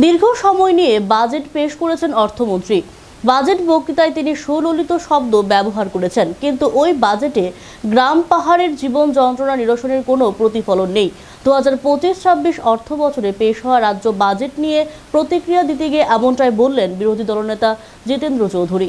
দীর্ঘ সময় নিয়ে বাজেট পেশ করেছেন অর্থমন্ত্রী। বাজেট বক্তৃতায় তিনি সুললিত শব্দ ব্যবহার করেছেন, কিন্তু ওই বাজেটে গ্রাম পাহাড়ের জীবন যন্ত্রণা নিরসনের কোনো প্রতিফলন নেই। দু হাজার পঁচিশ ছাব্বিশ অর্থ বছরে পেশ হওয়া রাজ্য বাজেট নিয়ে প্রতিক্রিয়া দিতে গিয়ে এমনটাই বললেন বিরোধী দলনেতা জিতেন্দ্র চৌধুরী।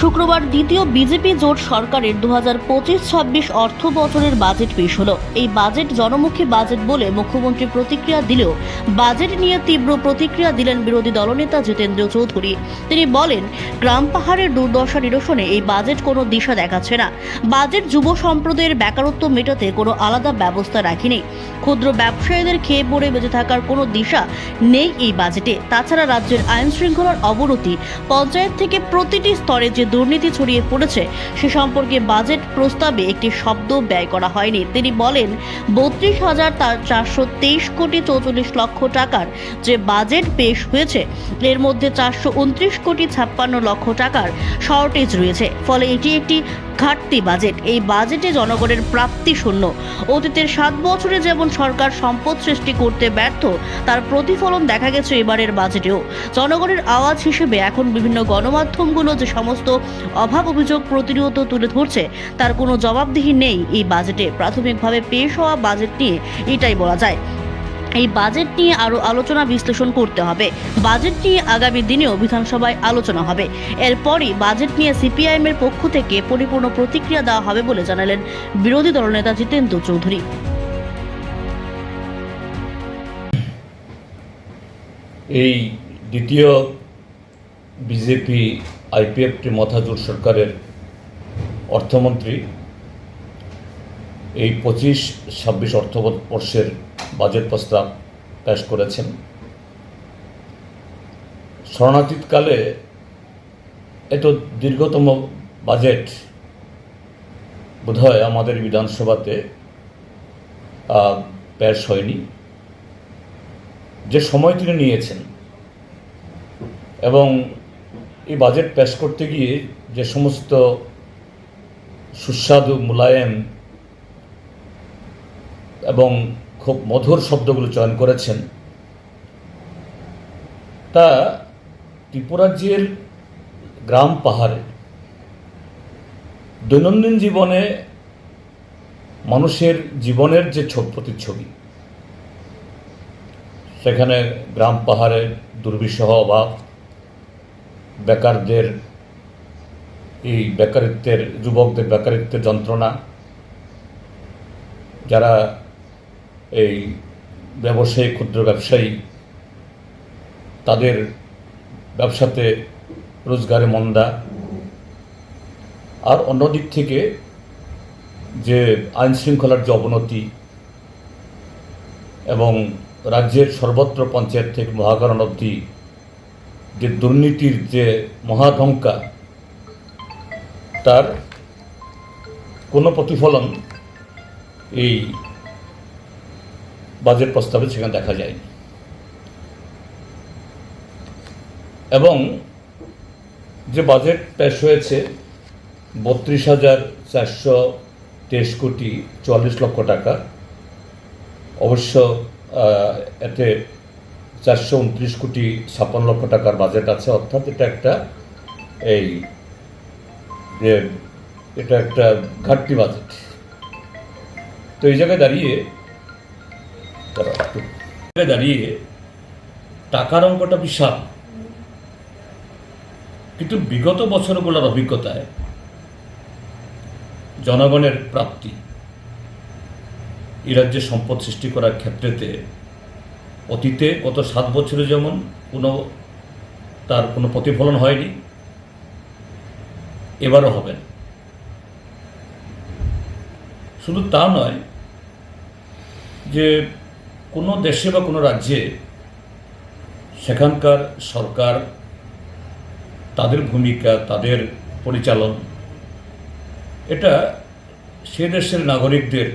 শুক্রবার দ্বিতীয় বিজেপি জোট সরকারের দু হাজার পঁচিশ ছাব্বিশ অর্থ বছরের বাজেট পেশ হলো। এই বাজেট জনমুখী বাজেট বলে মুখ্যমন্ত্রী প্রতিক্রিয়া দিলেও বাজেট নিয়ে তীব্র প্রতিক্রিয়া দিলেন বিরোধী দলনেতা জিতেন্দ্র চৌধুরী। তিনি বলেন, গ্রাম পাহাড়ের দুর্দশা নিরসনে এই বাজেট কোনো দিশা দেখাচ্ছে না। বাজেট যুব সম্প্রদায়ের বেকারত্ব মেটাতে কোনো আলাদা ব্যবস্থা রাখেনি। ক্ষুদ্র ব্যবসায়ীদের খেয়ে পড়ে বেঁচে থাকার কোনো দিশা নেই এই বাজেটে। তাছাড়া রাজ্যের আইন শৃঙ্খলার অবনতি পঞ্চায়েত থেকে প্রতিটি স্তরে যে দুর্নীতি ছড়িয়ে পড়েছে, সে সম্পর্কে বাজেট প্রস্তাবে একটি শব্দ ব্যয় করা হয়নি। তিনি বলেন, বত্রিশ হাজার চারশো তেইশ কোটি চৌচল্লিশ লক্ষ টাকার যে বাজেট পেশ হয়েছে, এর মধ্যে চারশো উনত্রিশ কোটি ছাপ্পান্ন লক্ষ টাকার শর্টেজ রয়েছে। ফলে এটি একটি ঘাটতি বাজেট। এই বাজেটে জনগণের প্রাপ্তি শূন্য। অতীতের সাত বছরে যেমন সরকার সম্পদ সৃষ্টি করতে ব্যর্থ, তার প্রতিফলন দেখা গেছে এবারের বাজেটেও। জনগণের আওয়াজ হিসেবে এখন বিভিন্ন গণমাধ্যমগুলো যে সমস্ত অভাব অভিযোগ প্রতিনিয়ত তুলে ধরছে, তার কোনো জবাবদিহি নেই এই বাজেটে। প্রাথমিকভাবে পেশ হওয়া বাজেট নিয়ে এটাই বলা যায়। এই বাজেট নিয়ে আরও আলোচনা বিশ্লেষণ করতে হবে। বাজেট নিয়ে আগামী দিনেও বিধানসভায় আলোচনা হবে। এরপরই বাজেট নিয়ে সিপিআইএম এর পক্ষ থেকে পরিপূর্ণ প্রতিক্রিয়া দেওয়া হবে বলে জানালেন বিরোধী দলনেতা জিতেন্দ্র চৌধুরী। এই দ্বিতীয় বিজেপি আইপিএফটি মথাজুর সরকারের অর্থমন্ত্রী, এই পঁচিশ, ছাব্বিশ অর্থবর্ষের বাজেট প্রস্তাব পেশ করেছেন। শরণাতীতকালে এত দীর্ঘতম বাজেট বোধহয় আমাদের বিধানসভাতে পেশ হয়নি। যে সময় তিনি নিয়েছেন এবং এই বাজেট পেশ করতে গিয়ে যে সমস্ত সুস্বাদু মোলায়েম এবং খুব মধুর শব্দগুলো চয়ন করেছেন। তা ত্রিপুরাজ্যের গ্রাম পাহাড়ে দৈনন্দিন জীবনে মানুষের জীবনের যে প্রতিচ্ছবি, সেখানে গ্রাম পাহাড়ে দুর্বিষহ অভাব, বেকারদের এই বেকারিত্বের, যুবকদের বেকারিত্বের যন্ত্রণা, যারা এই ব্যবসায়ী, ক্ষুদ্র ব্যবসায়ী, তাদের ব্যবসাতে রোজগারে মন্দা। আর অন্যদিক থেকে যে আইন শৃঙ্খলার যে অবনতি এবং রাজ্যের সর্বত্র পঞ্চায়েত থেকে মহাকরণ অবধি যে দুর্নীতির যে মহাধঙ্কা তার কোনো প্রতিফলন এই বাজেট প্রস্তাবে সেখানে দেখা যায়নি। এবং যে বাজেট পেশ হয়েছে, বত্রিশ হাজার চারশো তেইশ কোটি চুয়াল্লিশ লক্ষ টাকা, অবশ্য এতে চারশো উনত্রিশ কোটি ছাপ্পান্ন লক্ষ টাকার বাজেট আছে, অর্থাৎ এটা একটা এই এটা একটা ঘাটতি বাজেট। তো এই জায়গায় দাঁড়িয়ে জায়গায় দাঁড়িয়ে টাকার অঙ্কটা বিশাল। কিন্তু বিগত বছরগুলোর অভিজ্ঞতায় জনগণের প্রাপ্তি এই রাজ্যে সম্পদ সৃষ্টি করার ক্ষেত্রেতে অতীতে গত সাত বছরে যেমন কোনো তার কোনো প্রতিফলন হয়নি, এবারও হবে শুধু তা নয় যে কোনো দেশে বা কোনো রাজ্যে সেখানকার সরকার তাদের ভূমিকা, তাদের পরিচালন, এটা সে দেশের নাগরিকদের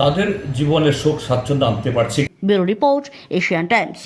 তাদের জীবনে সুখ, স্বাচ্ছন্দ্য আনতে পারছে। Bureau report Asian Times.